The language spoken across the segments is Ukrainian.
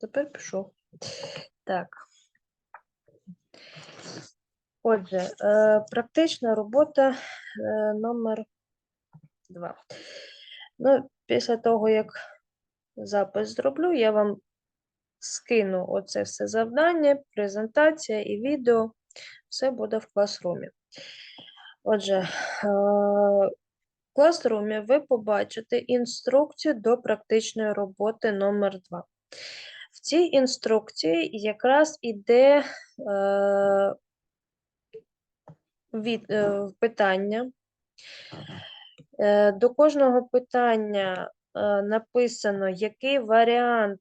Тепер пішов. Так. Отже, е, практична робота е, номер два. Ну, після того, як запис зроблю, я вам скину оце все завдання, презентація і відео. Все буде в класрумі. Отже, е, в класрумі ви побачите інструкцію до практичної роботи номер 2. В цій інструкції якраз іде е, від, е, питання. Е, До кожного питання е, написано, який варіант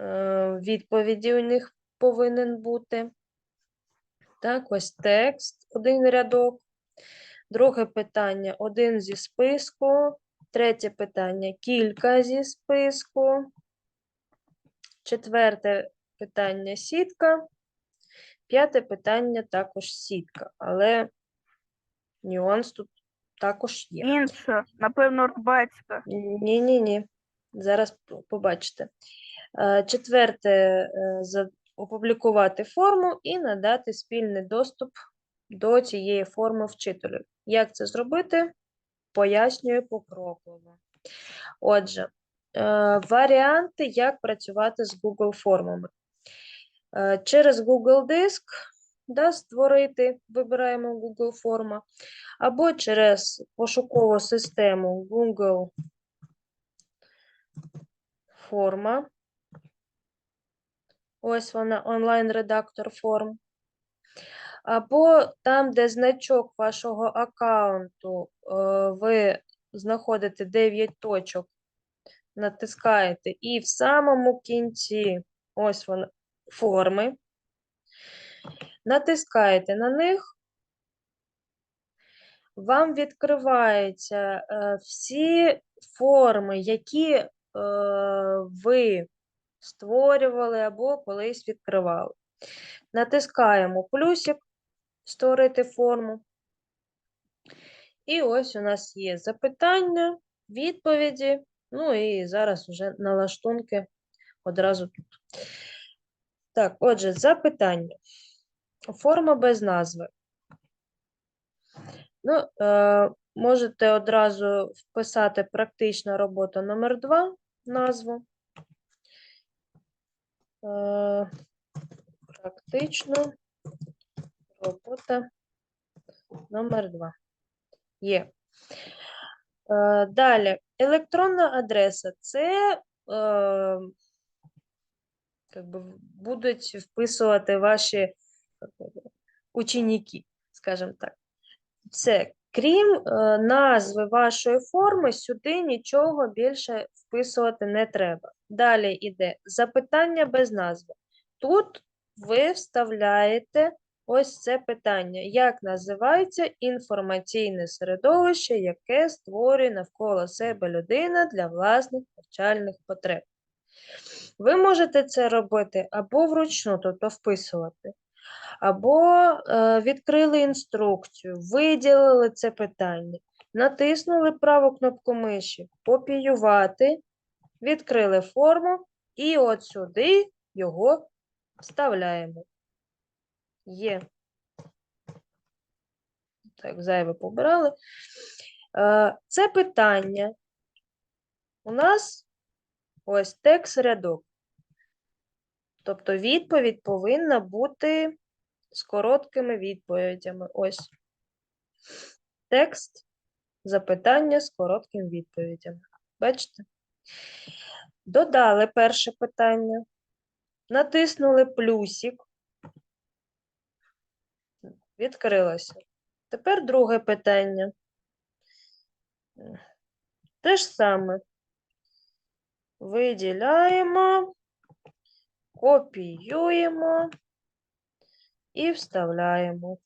е, відповіді у них повинен бути. Так, ось текст, один рядок. Друге питання один зі списку. Третє питання кілька зі списку. Четверте питання сітка. П'яте питання також сітка, але нюанс тут також є. Інша, напевно, рубацька. Ні-ні-ні. Зараз побачите. Е, Четверте е, опублікувати форму і надати спільний доступ до цієї форми вчителю. Як це зробити? Пояснюю покроково. Отже, е, варіанти, як працювати з Google формами. Е, Через Google Диск да, створити, вибираємо Google форма, або через пошукову систему Google форма. Ось вона, онлайн-редактор форм. Або там, де значок вашого аккаунту, е, ви знаходите 9 точок, натискаєте, і в самому кінці ось вона форми. Натискаєте на них, вам відкриваються е, всі форми, які е, ви створювали або колись відкривали. Натискаємо плюсик створити форму. І ось у нас є запитання, відповіді, ну і зараз вже налаштунки одразу тут. Так, отже, запитання. Форма без назви. Ну, е, можете одразу вписати практична робота номер 2 назву. Е, практична робота номер 2. Є. Е, далі, електронна адреса це е, би, будуть вписувати ваші ученики, скажімо так. Все. Крім е, назви вашої форми, сюди нічого більше вписувати не треба. Далі йде запитання без назви. Тут ви вставляєте ось це питання. Як називається інформаційне середовище, яке створює навколо себе людина для власних навчальних потреб? Ви можете це робити або вручну, тобто вписувати, або е, відкрили інструкцію, виділили це питання, натиснули праву кнопку миші, копіювати, відкрили форму і от сюди його вставляємо. Є. Так, зайве побирали. Е, Це питання. У нас ось текст рядок. Тобто відповідь повинна бути з короткими відповідями. Ось. Текст, запитання з короткими відповідями. Бачите? Додали перше питання. Натиснули плюсик. Відкрилося. Тепер друге питання. Те ж саме. Виділяємо, копіюємо і вставляємо.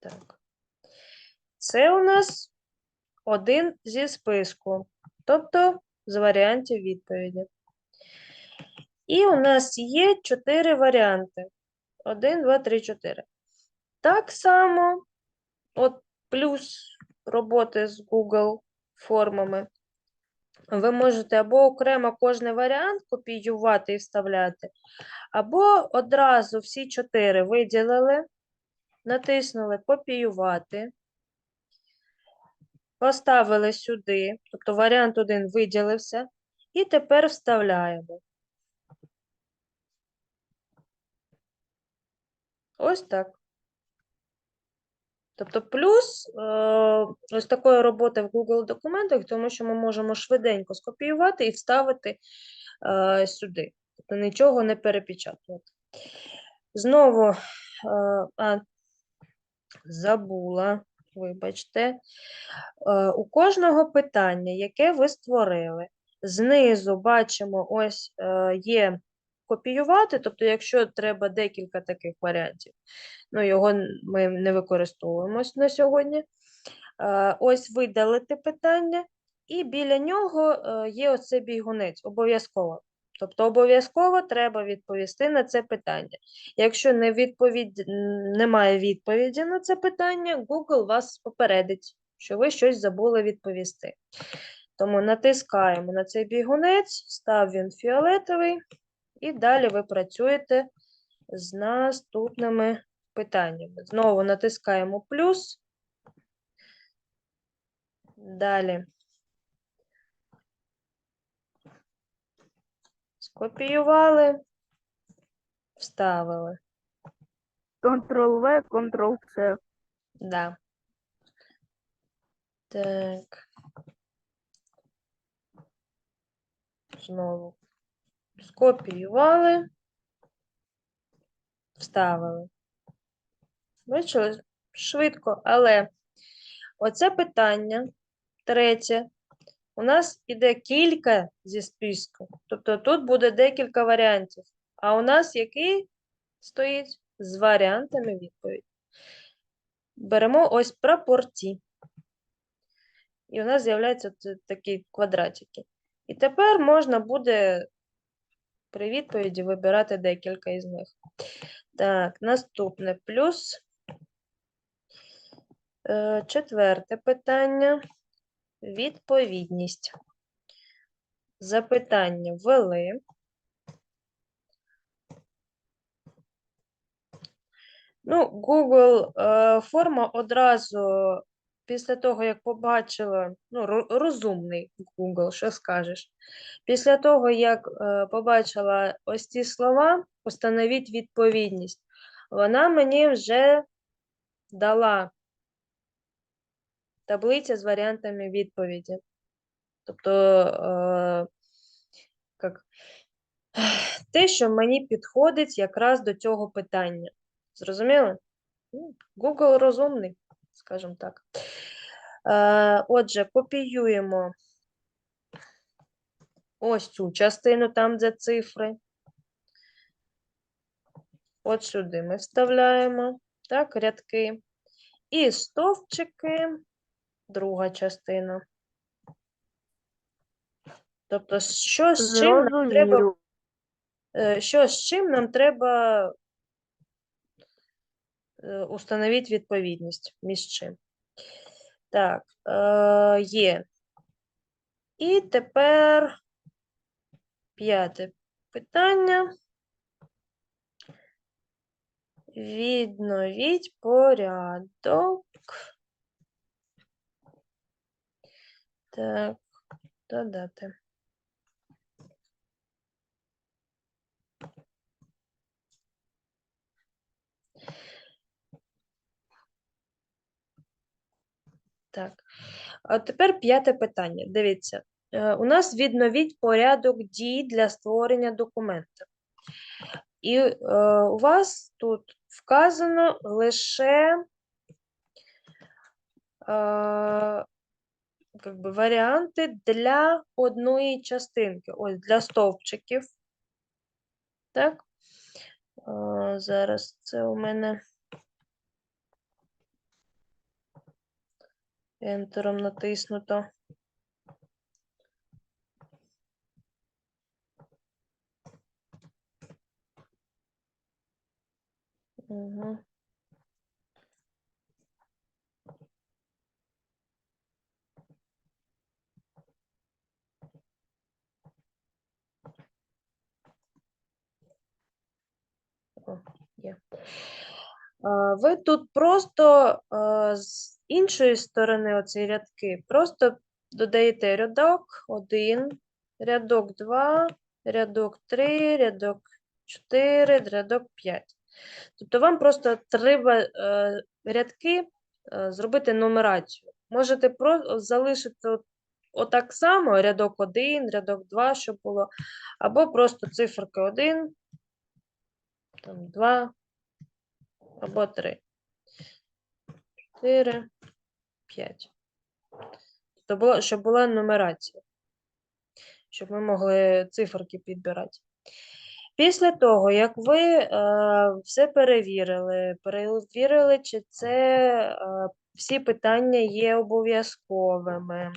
Так. Це у нас один зі списку, тобто з варіантів відповіді. І у нас є чотири варіанти. Один, два, три, чотири. Так само, от плюс роботи з Google формами. ви можете або окремо кожний варіант копіювати і вставляти, або одразу всі чотири виділили, натиснули копіювати, поставили сюди, тобто варіант один виділився, і тепер вставляємо. Ось так. Тобто плюс е, ось такої роботи в Google документах, тому що ми можемо швиденько скопіювати і вставити е, сюди. Тобто нічого не перепечатувати. Знову, е, а, забула, вибачте. У кожного питання, яке ви створили, знизу бачимо, ось є копіювати, тобто, якщо треба декілька таких варіантів, ну, його ми не використовуємо на сьогодні. Е, Ось видалити питання, і біля нього е, є оцей бігунець, обов'язково. Тобто обов'язково треба відповісти на це питання. Якщо не відповідь, немає відповіді на це питання, Google вас попередить, що ви щось забули відповісти. Тому натискаємо на цей бігунець, став він фіолетовий, і далі ви працюєте з наступними питаннями. Знову натискаємо плюс. Далі. Скопіювали, вставили. Ctrl-V, Ctrl-C. Да. Так. Знову. Скопіювали, вставили. Бачили? Швидко, але оце питання, третє, у нас іде кілька зі списку. Тобто тут буде декілька варіантів. А у нас який стоїть з варіантами відповіді. Беремо ось прапорці. І у нас з'являються такі квадратики. І тепер можна буде при відповіді вибирати декілька із них. Так, наступне плюс. Е, Четверте питання. Відповідність. Запитання ввели. Ну, Google е, форма одразу після того, як побачила, ну, розумний Google, що скажеш. Після того, як е, побачила ось ці слова, установіть відповідність, вона мені вже дала таблиця з варіантами відповіді. Тобто, е, як, те, що мені підходить якраз до цього питання. Зрозуміли? Ну, Google розумний, скажімо так. Е, отже, копіюємо ось цю частину, там, де цифри. От сюди ми вставляємо, так, рядки. І стовпчики, друга частина. Тобто, що з чим нам треба Е, Що з чим нам треба е, установити відповідність між чим? Так, е, є. І тепер п'яте питання. Відновіть порядок. Так, додати. Так. А тепер п'яте питання. Дивіться, е, у нас відновіть порядок дій для створення документа. І е, у вас тут вказано лише е, би, варіанти для одної частинки. Ось для стовпчиків. Так? Е, зараз це у мене. Ентером натиснуто. Угу. О, є. Ви тут просто е, іншої сторони оці рядки, просто додаєте рядок 1, рядок 2, рядок 3, рядок 4, рядок 5. Тобто вам просто треба е, рядки е, зробити нумерацію. Можете про, залишити от- отак само рядок 1, рядок 2, щоб було, або просто циферки 1, там 2, або 3, 4, 5. Тобто, було, щоб була нумерація, щоб ми могли циферки підбирати. Після того, як ви е, все перевірили, перевірили, чи це е, всі питання є обов'язковими.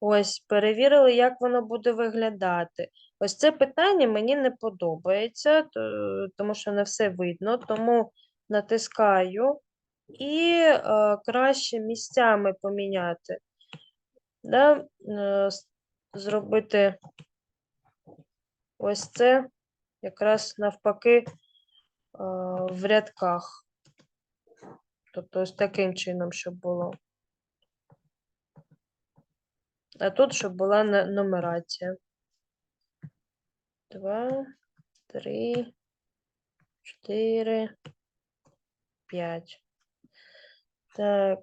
Ось, перевірили, як воно буде виглядати. Ось це питання мені не подобається, то- тому що не все видно, тому натискаю і е, краще місцями поміняти. Да? е, зробити ось це якраз навпаки е, в рядках. Тобто ось таким чином, щоб було. А тут, щоб була нумерація. Два, три, чотири, п'ять. Так.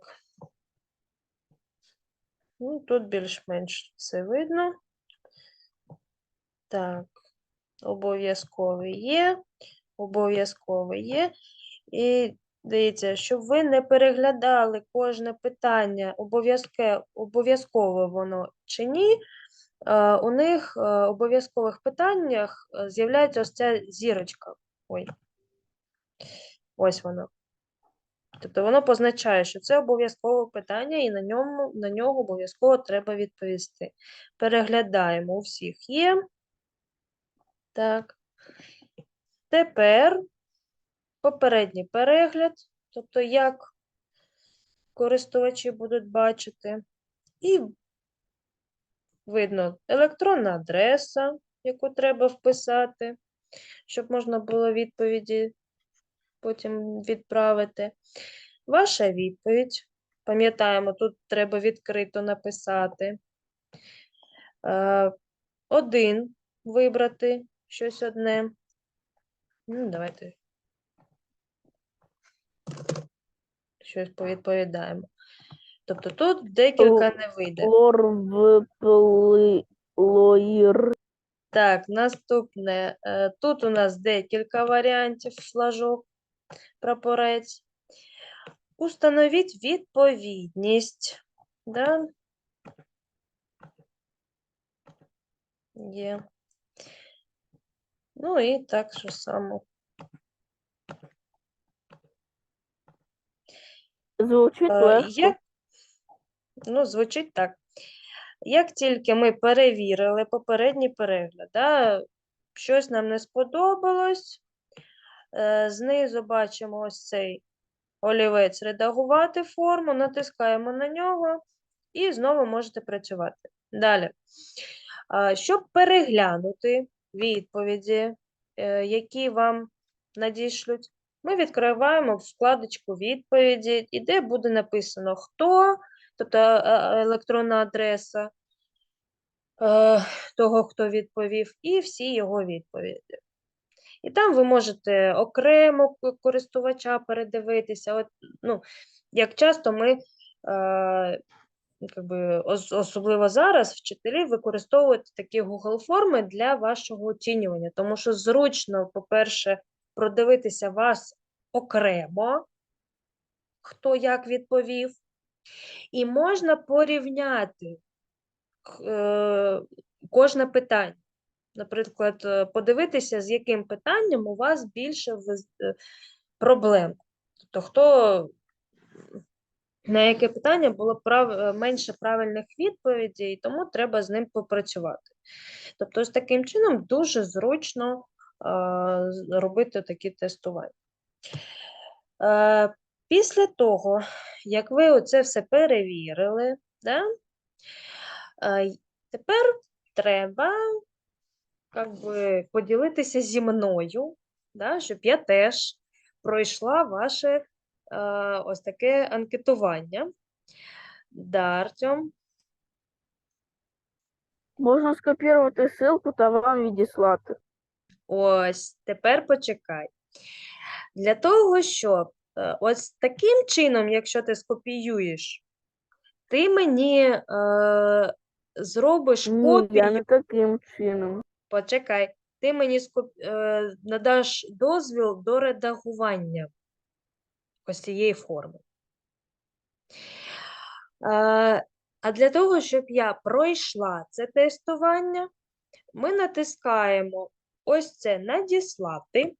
Ну, тут більш-менш все видно. Так, обов'язковий є, обов'язковий є. І дивіться, щоб ви не переглядали кожне питання, обов'язково воно чи ні, е, у них е, обов'язкових питаннях е, з'являється ось ця зірочка. Ой. Ось воно. Тобто воно позначає, що це обов'язкове питання, і на ньому, на нього обов'язково треба відповісти. Переглядаємо, у всіх є. Так. Тепер попередній перегляд, тобто як користувачі будуть бачити. І видно електронна адреса, яку треба вписати, щоб можна було відповіді потім відправити. Ваша відповідь. Пам'ятаємо, тут треба відкрито написати. Е, Один вибрати щось одне. Ну, давайте щось повідповідаємо. Тобто тут декілька не вийде. Хлорвиплоїр. Так, наступне. Е, Тут у нас декілька варіантів флажок, прапорець. Установіть відповідність. Да? Є. Ну і так же само. Звучить Е, легко. Як... Ну, звучить так. Як тільки ми перевірили попередній перегляд, да, щось нам не сподобалось, знизу бачимо ось цей олівець редагувати форму, натискаємо на нього і знову можете працювати. Далі. Щоб переглянути відповіді, е, які вам надішлють, ми відкриваємо вкладочку відповіді, і де буде написано хто, тобто е, е, електронна адреса е, того, хто відповів, і всі його відповіді. І там ви можете окремо користувача передивитися. От, ну, як часто ми, е, как би, ос- особливо зараз, вчителі використовують такі Google форми для вашого оцінювання, тому що зручно, по-перше, продивитися вас окремо, хто як відповів, і можна порівняти е, кожне питання. Наприклад, е, подивитися, з яким питанням у вас більше е, проблем. Тобто, хто на яке питання було прав... е, менше правильних відповідей, тому треба з ним попрацювати. Тобто, ось таким чином дуже зручно е, робити такі тестування. Е, після того, як ви оце все перевірили, да, е, тепер треба как би, поділитися зі мною, да, щоб я теж пройшла ваше е, ось таке анкетування. Да, Артем, Можна скопірувати ссылку та вам відіслати. ось, тепер почекай. Для того, щоб е, ось таким чином, якщо ти скопіюєш, ти мені е, зробиш Ні, копію. я не таким чином. Почекай, ти мені скоп... е, надаш дозвіл до редагування ось цієї форми. Е, а для того, щоб я пройшла це тестування, ми натискаємо ось це надіслати.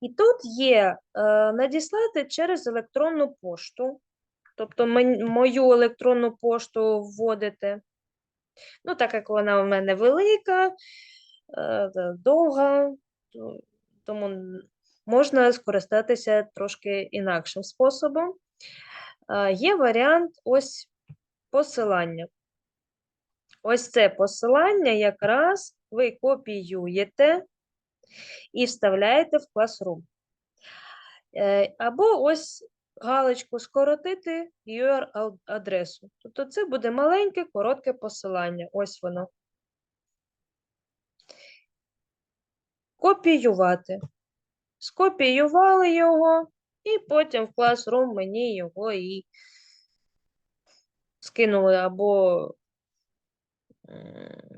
І тут є е, надіслати через електронну пошту. Тобто мою електронну пошту вводите. Ну, так як вона у мене велика, е, довга, тому можна скористатися трошки інакшим способом. Е, Є варіант ось посилання. Ось це посилання якраз ви копіюєте і вставляєте в Classroom. Е, Або ось галочку скоротити URL-адресу. Тобто це буде маленьке, коротке посилання. Ось воно. Копіювати. Скопіювали його, і потім в Classroom мені його і скинули або,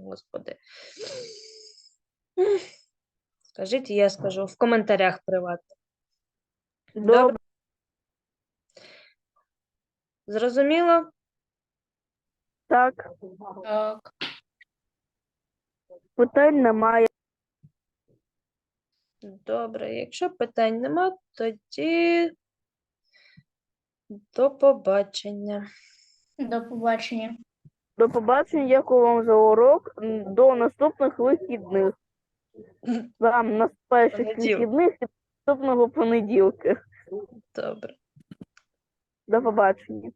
господи, скажіть, я скажу в коментарях приватно. Добре. Зрозуміло? Так, Так. питань немає. Добре, якщо питань нема, тоді до побачення. До побачення. До побачення, дякую вам за урок. М, До наступних вихідних. Вам наступаючих Понеділок. вихідних і наступного понеділка. Добре. До побачення.